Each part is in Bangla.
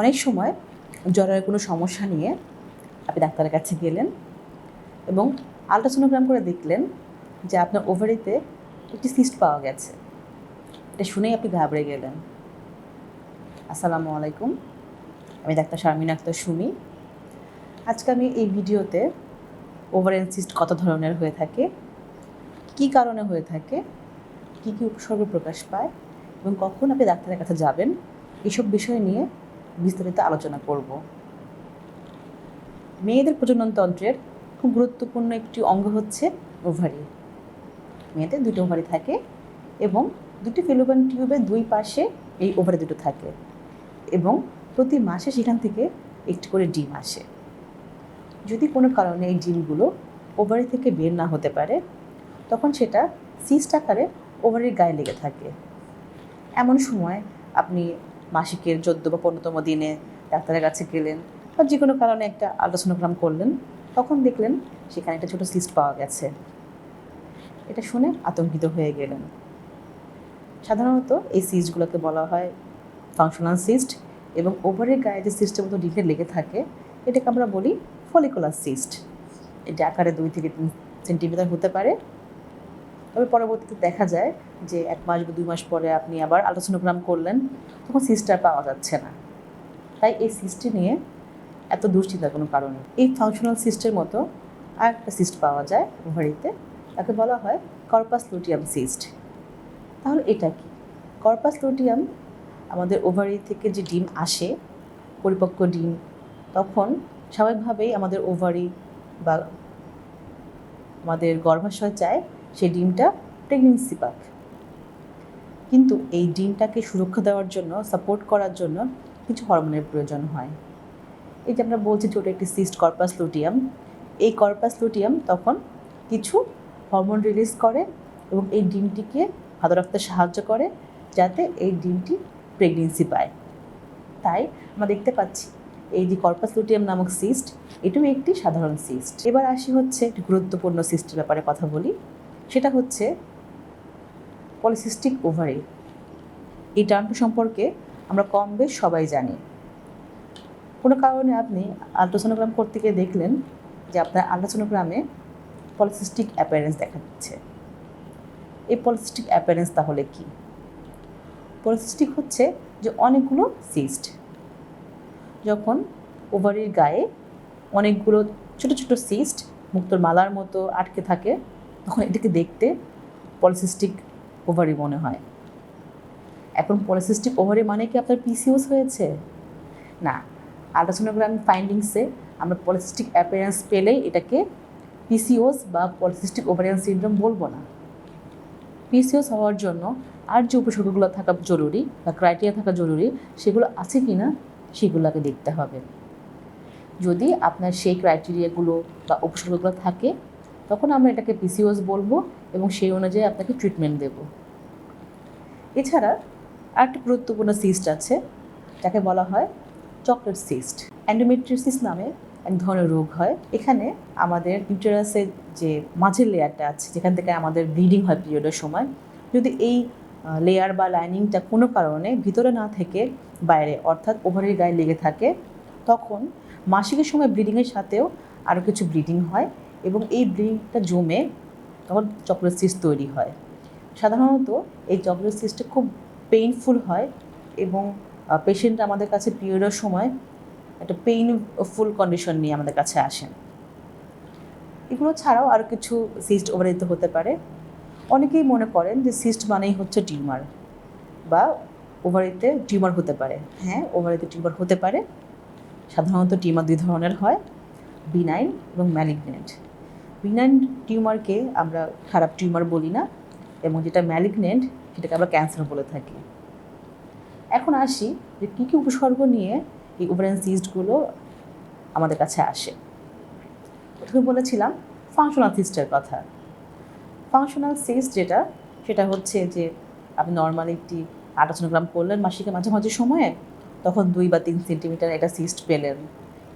অনেক সময় জ্বরের কোনো সমস্যা নিয়ে আপনি ডাক্তারের কাছে গেলেন এবং আলট্রাসোনোগ্রাম করে দেখলেন যে আপনার ওভারিতে একটি সিস্ট পাওয়া গেছে। এটা শুনেই আপনি ঘাবড়ে গেলেন। আসসালামু আলাইকুম। আমি ডাক্তার শারমিন আক্তার সুমি। আজকে আমি এই ভিডিওতে ওভারেন সিস্ট কত ধরনের হয়ে থাকে, কী কারণে হয়ে থাকে, কী কী উপসর্গ প্রকাশ পায় এবং কখন আপনি ডাক্তারের কাছে যাবেন, এসব বিষয় নিয়ে বিস্তারিত আলোচনা করব। মেয়েদের প্রজননতন্ত্রের খুব গুরুত্বপূর্ণ একটি অঙ্গ হচ্ছে ওভারি। মেয়েদের দুটো ওভারি থাকে এবং দুটি ফেলোবান টিউবের দুই পাশে এই ওভারি দুটো থাকে এবং প্রতি মাসে সেখান থেকে একটি করে ডিম আসে। যদি কোনো কারণে এই ডিমগুলো ওভারি থেকে বের না হতে পারে, তখন সেটা সিস্ট আকারে ওভারির গায়ে লেগে থাকে। এমন সময় আপনি মাসিকের চোদ্দ বা পনেরোতম দিনে ডাক্তারের কাছে গেলেন বা যে কোনো কারণে একটা আলট্রাসোনোগ্রাম করলেন, তখন দেখলেন সেখানে একটা ছোটো সিস্ট পাওয়া গেছে। এটা শুনে আতঙ্কিত হয়ে গেলেন। সাধারণত এই সিস্টগুলোকে বলা হয় ফাংশনাল সিস্ট এবং ওভারের গায়ে যে সিস্টের মতো ডিফে লেগে থাকে, এটাকে আমরা বলি ফলিকুলার সিস্ট এটা আকারে দুই থেকে তিন সেন্টিমিটার হতে পারে। তবে পরবর্তীতে দেখা যায় যে এক মাস বা দুই মাস পরে আপনি আবার আলট্রাসোনোগ্রাম করলেন, তখন সিস্টার পাওয়া যাচ্ছে না। তাই এই সিস্টে নিয়ে এত দুশ্চিন্তার কোনো কারণ নেই। এই ফাংশনাল সিস্টের মতো আর একটা সিস্ট পাওয়া যায় ওভারিতে, তাকে বলা হয় কর্পাস লুটিয়াম সিস্ট তাহলে এটা কি? কর্পাস লুটিয়াম আমাদের ওভারি থেকে যে ডিম আসে, পরিপক্ক ডিম, তখন স্বাভাবিকভাবেই আমাদের ওভারি বা আমাদের গর্ভাশয় চায় সেই ডিমটা প্রেগনেন্সি পাক কিন্তু এই ডিমটাকে সুরক্ষা দেওয়ার জন্য সাপোর্ট করার জন্য কিছু হরমোনের প্রয়োজন হয়। এই যে আমরা বলছি যে ওটা একটি সিস্ট কর্পাস লুটিয়াম এই কর্পাস লুটিয়াম তখন কিছু হরমোন রিলিজ করে এবং এই ডিমটিকে ভালো রাখতে সাহায্য করে, যাতে এই ডিমটি প্রেগনেন্সি পায়। তাই আমরা দেখতে পাচ্ছি, এই যে কর্পাস লুটিয়াম নামক সিস্ট এটাও একটি সাধারণ সিস্ট এবার আসি হচ্ছে একটি গুরুত্বপূর্ণ সিস্টের ব্যাপারে কথা বলি। সেটা হচ্ছে পলিসিস্টিক ওভারি এই টার্মটি সম্পর্কে আমরা কম বেশ সবাই জানি। কোনো কারণে আপনি আলট্রাসোনোগ্রাম করতে গিয়ে দেখলেন যে আপনার আলট্রাসোনোগ্রামে পলিসিস্টিক অ্যাপিয়ারেন্স দেখা দিচ্ছে। এই পলিসিস্টিক অ্যাপিয়ারেন্স তাহলে কি? পলিসিস্টিক হচ্ছে যে অনেকগুলো সিস্ট যখন ওভারির গায়ে অনেকগুলো ছোট ছোট সিস্ট মুক্তোর মালার মতো আটকে থাকে তখন এটাকে দেখতে পলিসিস্টিক ওভারি মনে হয়। এখন পলিসিস্টিক ওভারি মানে কি আপনার পিসিওস হয়েছে? না আলট্রাসোনোগ্রাম ফাইন্ডিংসে আমরা পলিসিস্টিক অ্যাপিয়ারেন্স পেলেই এটাকে পিসিওস বা পলিসিস্টিক ওভারিয়ান সিন্ড্রোম বলব না। পিসিওস হওয়ার জন্য আর যে উপসর্গগুলো থাকা জরুরি বা ক্রাইটেরিয়া থাকা জরুরি সেগুলো আছে কি না সেগুলোকে দেখতে হবে। যদি আপনার সেই ক্রাইটেরিয়াগুলো বা উপসর্গগুলো থাকে তখন আমরা এটাকে পিসিওস বলব এবং সেই অনুযায়ী আপনাকে ট্রিটমেন্ট দেব। এছাড়া আরেকটা গুরুত্বপূর্ণ সিস্ট আছে, যাকে বলা হয় চকলেট সিস্ট অ্যান্ডোমেট্রিসিস নামে এক ধরনের রোগ হয়। এখানে আমাদের ইউটেরাসের যে মাঝের লেয়ারটা আছে, যেখান থেকে আমাদের ব্লিডিং হয় পিরিয়ডের সময়, যদি এই লেয়ার বা লাইনিংটা কোনো কারণে ভিতরে না থেকে বাইরে, অর্থাৎ ওভারের গায়ে লেগে থাকে, তখন মাসিকের সময় ব্লিডিংয়ের সাথেও আরও কিছু ব্লিডিং হয়। এবং এই ব্লিডিংটা জমে তখন চকলেট সিস্ট তৈরি হয়। সাধারণত এই চকলেট সিস্টটা খুব পেইনফুল হয় এবং পেশেন্ট আমাদের কাছে পিরিয়ডের সময় একটা পেইনফুল কন্ডিশন নিয়ে আমাদের কাছে আসেন। এগুলো ছাড়াও আরও কিছু সিস্ট ওভারিতে হতে পারে। অনেকেই মনে করেন যে সিস্ট মানেই হচ্ছে টিউমার বা ওভারিতে টিউমার হতে পারে। হ্যাঁ ওভারিতে টিউমার হতে পারে। সাধারণত টিউমার দুই ধরনের হয় বিনাইন এবং ম্যালিগনেন্ট বিনাইন টিউমারকে আমরা খারাপ টিউমার বলি না, এবং যেটা ম্যালিগনেন্ট সেটাকে আমরা ক্যান্সার বলে থাকি। এখন আসি যে কী কী উপসর্গ নিয়ে এই ওভারেন সিস্টগুলো আমাদের কাছে আসে। প্রথমে বলেছিলাম ফাংশনাল সিস্টের কথা। ফাংশনাল সিস্ট যেটা, সেটা হচ্ছে যে আপনি নর্মালি একটি আলোচনাগ্রাম করলেন মাসিকের মাঝামাঝি সময়ে, তখন দুই বা তিন সেন্টিমিটার একটা সিস্ট পেলেন।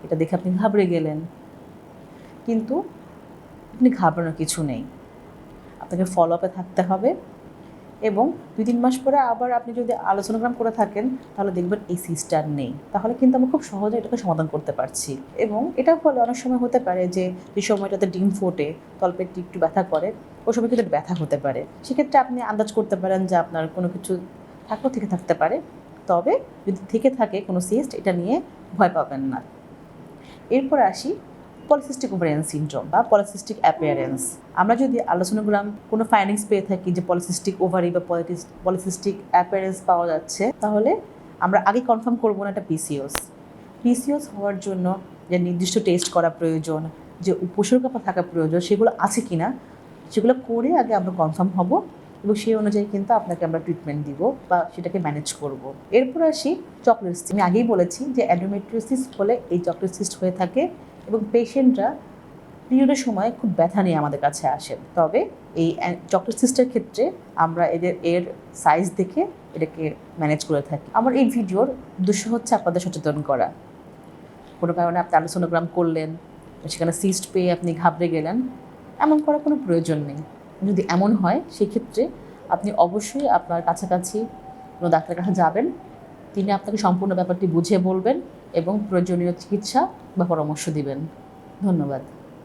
এটা দেখে আপনি ঘাবড়ে গেলেন। কিন্তু আপনি ঘাবড়ানোর কিছু নেই। আপনাকে ফলো আপে থাকতে হবে এবং দুই তিন মাস পরে আবার আপনি যদি আলোচনাগ্রাম করে থাকেন, তাহলে দেখবেন এই সিস্টার নেই। তাহলে কিন্তু আমরা খুব সহজে এটাকে সমাধান করতে পারছি। এবং এটার ফলে অনেক সময় হতে পারে যে যে সময়টাতে ডিম ফোটে তলপেটটি একটু ব্যথা করে ওই সময় কিন্তু ব্যথা হতে পারে। সেক্ষেত্রে আপনি আন্দাজ করতে পারেন যে আপনার কোনো কিছু থাকলেও থেকে থাকতে পারে। তবে যদি থেকে থাকে কোনো সিস্ট এটা নিয়ে ভয় পাবেন না। এরপর আসি পলিসিস্টিক ওভারিয়ান সিনড্রোম বা পলিসিস্টিক অ্যাপিয়ারেন্স আমরা যদি আলোচনাগ্রাম কোনো ফাইন্ডিংস পেয়ে থাকি যে পলিসিস্টিক ওভারি বা পলিসিস্টিক অ্যাপিয়ারেন্স পাওয়া যাচ্ছে, তাহলে আমরা আগে কনফার্ম করব না এটা পিসিওস পিসিওস হওয়ার জন্য যে নির্দিষ্ট টেস্ট করা প্রয়োজন, যে উপসর্গ থাকা প্রয়োজন, সেগুলো আছে কি না সেগুলো করে আগে আমরা কনফার্ম হব এবং সেই অনুযায়ী কিন্তু আপনাকে আমরা ট্রিটমেন্ট দিব বা সেটাকে ম্যানেজ করব। এরপর আসি চকলেট আমি আগেই বলেছি যে অ্যাডোমেট্রিওসিস হলে এই চকলেট সিস্ট হয়ে থাকে। এবং পেশেন্টরা পিরিয়ডের সময় খুব ব্যথা নিয়ে আমাদের কাছে আসেন। তবে এই চকলেট সিস্টের ক্ষেত্রে আমরা এদের, এর সাইজ দেখে এটাকে ম্যানেজ করে থাকি। আমার এই ভিডিওর উদ্দেশ্য হচ্ছে আপনাদের সচেতন করা। কোনো কারণে আপনি আলোচনাগ্রাম করলেন, সেখানে সিস্ট পেয়ে আপনি ঘাবড়ে গেলেন, এমন করার কোনো প্রয়োজন নেই। যদি এমন হয়, সেক্ষেত্রে আপনি অবশ্যই আপনার কাছাকাছি কোনো ডাক্তারের কাছে যাবেন। তিনি আপনাকে সম্পূর্ণ ব্যাপারটি বুঝিয়ে বলবেন এবং প্রয়োজনীয় চিকিৎসা বা পরামর্শ দিবেন। ধন্যবাদ।